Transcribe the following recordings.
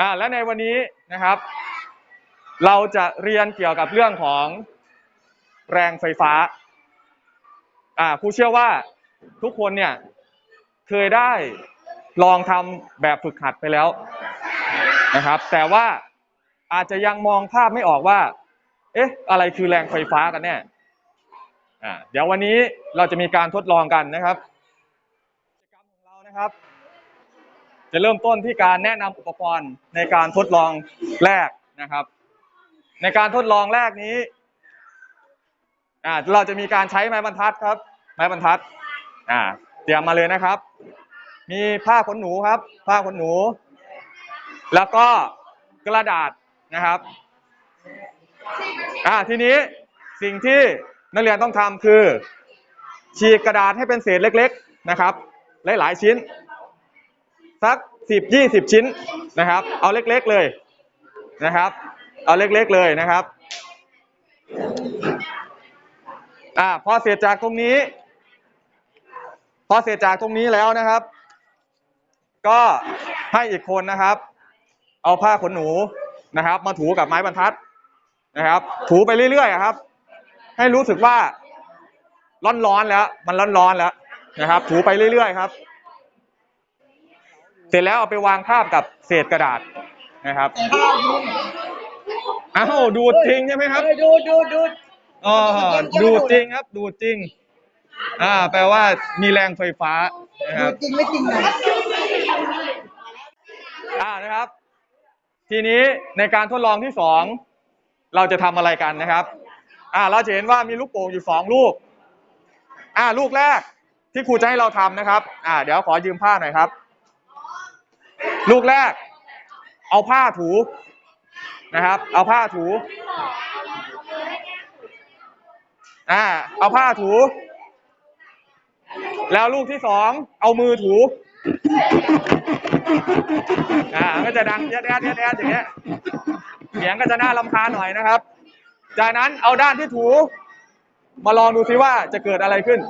อ่าและในวันนี้นะครับ เราจะเรียนเกี่ยวกับเรื่องของแรงไฟฟ้าอ่าครูเชื่อว่าทุกคนเนี่ยเคยได้ลองทำแบบฝึกหัดไปแล้วนะครับ แต่ว่าอาจจะยังมองภาพไม่ออกว่า เอ๊ะ อะไรคือแรงไฟฟ้ากันแน่อ่าเดี๋ยววันนี้เราจะมีการทดลองกันนะครับกิจกรรมของเรานะครับ จะเริ่มต้นที่การแนะนำอุปกรณ์ในการทดลองแรกนะครับ ในการทดลองแรกนี้อ่าเราจะมีการใช้ไม้บรรทัดครับ ไม้บรรทัดอ่าเตรียมมาเลยนะครับ มีผ้าขนหนูครับ ผ้าขนหนู แล้วก็กระดาษนะครับอ่าทีนี้สิ่งที่นักเรียนต้องทำคือ ฉีกกระดาษให้เป็นเศษเล็ก ๆนะครับ หลายๆชิ้นสัก สิบยี่สิบชิ้นนะครับ เอาเล็กๆเลยนะครับ เอาเล็กๆเลยนะครับอ่าพอเสร็จจากตรงนี้ พอเสร็จจากตรงนี้แล้วนะครับ ก็ให้อีกคนนะครับ เอาผ้าขนหนูนะครับ มาถูกับไม้บรรทัดนะครับ ถูไปเรื่อยๆครับ ให้รู้สึกว่าร้อนๆแล้ว มันร้อนๆแล้วนะครับ ถูไปเรื่อยๆครับ เสร็จแล้วเอาไปวางทาบกับเศษกระดาษนะครับอ้าวดูดจริงใช่ไหมครับเออดูดูดูอ๋อดูดจริงครับ ดูดจริง อ่า แปลว่ามีแรงไฟฟ้านะคดูรับจริงไม่จริงนะอ่านะครับ ทีนี้ในการทดลองที่สองเราจะทำอะไรกันนะครับ อ่า เราจะเห็นว่ามีลูกโป่งอยู่สองลูก อ่า ลูกแรกที่ครูจะให้เราทำนะครับ อ่า เดี๋ยวขอยืมผ้าหน่อยครับ ลูกแรก เอาผ้าถูนะครับ เอาผ้าถูอ่าเอาผ้าถู แล้วลูกที่สองเอามือถูอ่าก็จะดังแยดแยดแยดแยดอย่างเงี้ยเสียงก็จะน่ารำคาหน่อยนะครับ จากนั้นเอาด้านที่ถู มาลองดูซิว่าจะเกิดอะไรขึ้น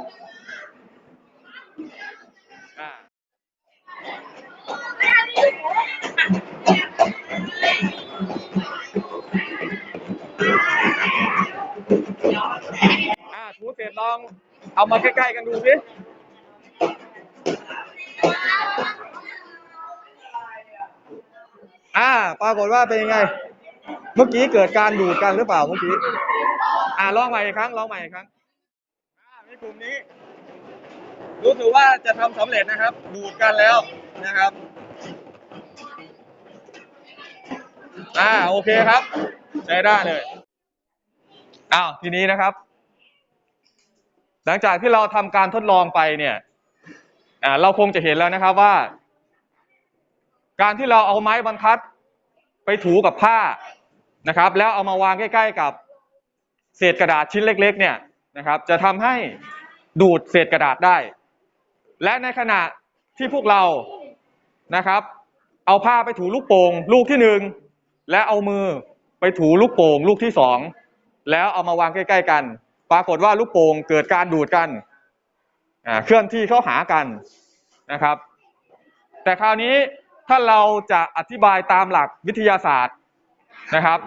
อ่าถูเสร็จลองเอามาใกล้ๆกันดูสิอ่า ปรากฏว่าเป็นยังไง เมื่อกี้เกิดการดูดกันหรือเปล่าเมื่อกี้ อ่าลองใหม่อีกครั้งลองใหม่อีกครั้ง อ่าในกลุ่มนี้ รู้สึกว่าจะทำสำเร็จนะครับ ดูดกันแล้วนะครับ อ่าโอเคครับ ใช้ได้เลย อ้าวทีนี้นะครับ หลังจากที่เราทำการทดลองไปเนี่ยเราคงจะเห็นแล้วนะครับว่า การที่เราเอาไม้บรรทัดไปถูกับผ้านะครับ แล้วเอามาวางใกล้ ๆ กับเศษกระดาษชิ้นเล็ก ๆ เนี่ยนะครับ จะทำให้ดูดเศษกระดาษได้ และในขณะที่พวกเรานะครับ เอาผ้าไปถูลูกโป่งลูกที่หนึ่งและเอามือไปถูลูกโป่งลูกที่สอง แล้วเอามาวางใกล้ ๆ กัน ปรากฏว่าลูกโป่งเกิดการดูดกันเคลื่อนที่เข้าหากันนะครับ แต่คราวนี้ถ้าเราจะอธิบายตามหลักวิทยาศาสตร์นะครับ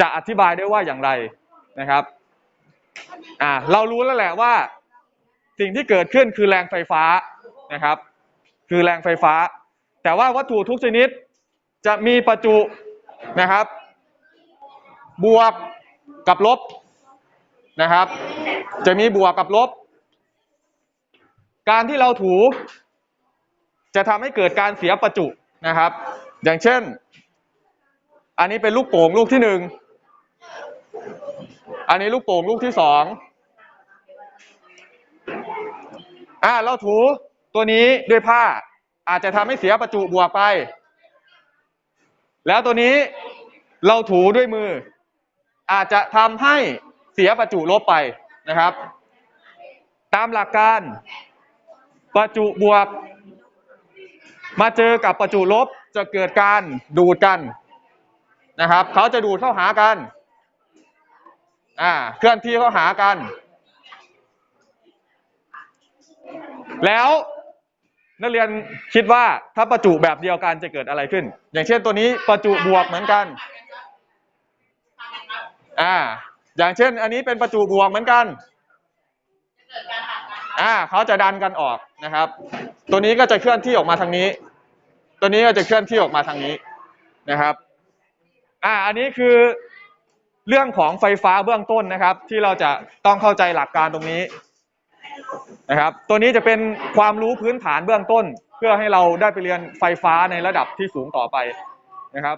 จะอธิบายได้ว่าอย่างไรนะครับอ่าเรารู้แล้วแหละว่าสิ่งที่เกิดขึ้นคือแรงไฟฟ้านะครับ คือแรงไฟฟ้า แต่ว่าวัตถุทุกชนิดจะมีประจุนะครับ บวก กับลบนะครับ จะมีบวกกับลบ การที่เราถู จะทำให้เกิดการเสียประจุนะครับ อย่างเช่น อันนี้เป็นลูกโป่งลูกที่หนึ่งอันนี้ลูกโป่งลูกที่สองอ่าเราถูตัวนี้ด้วยผ้าอาจจะทำให้เสียประจุบวกไป แล้วตัวนี้เราถูด้วยมือ อาจจะทำให้เสียประจุลบไปนะครับ ตามหลักการประจุบวก มาเจอกับประจุลบจะเกิดการดูดกันนะครับเขาจะดูดเข้าหากันอ่าเคลื่อนที่เข้าหากัน แล้วนักเรียนคิดว่าถ้าประจุแบบเดียวกันจะเกิดอะไรขึ้น อย่างเช่นตัวนี้ประจุบวกเหมือนกัน อ่า อย่างเช่น อันนี้เป็นประจุบวกเหมือนกันอ่าเขาจะดันกันออกนะครับ ตัวนี้ก็จะเคลื่อนที่ออกมาทางนี้ ตัวนี้ก็จะเคลื่อนที่ออกมาทางนี้นะครับ อ่า อันนี้คือเรื่องของไฟฟ้าเบื้องต้นนะครับ ที่เราจะต้องเข้าใจหลักการตรงนี้นะครับ ตัวนี้จะเป็นความรู้พื้นฐานเบื้องต้น เพื่อให้เราได้ไปเรียนไฟฟ้าในระดับที่สูงต่อไปนะครับ